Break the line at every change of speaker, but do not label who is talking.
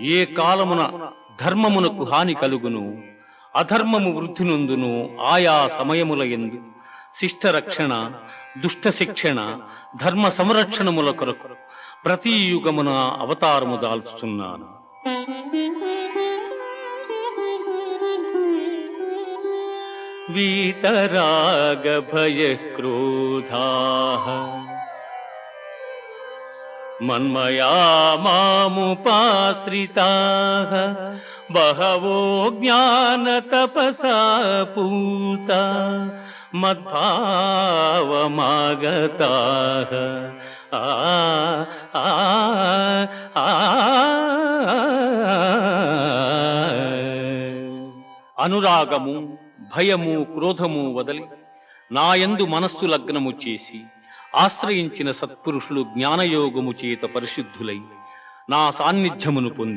ఏ కాలమున ధర్మమునకు హాని కలుగును అధర్మము వృద్ధి నొందును ఆయా సమయముల ఎందు. శిష్ట రక్షణ దుష్ట శిక్షణ ధర్మ సంరక్షణముల కొరకు ప్రతి యుగమున అవతారము దాల్చుచున్నాను. వీతరాగ భయ క్రోధా మన్మయా మాముపాశ్రితా బహవో జ్ఞాన తపసా పూత మద్భావమాగతా ఆ ఆ ఆ అనురాగము భయము క్రోధము వదలి నాయందు మనస్సు లగ్నము చేసి ఆశ్రయించిన సత్పురుషులు జ్ఞానయోగము చేత పరిశుద్ధులై నా సాన్నిధ్యమును పొంది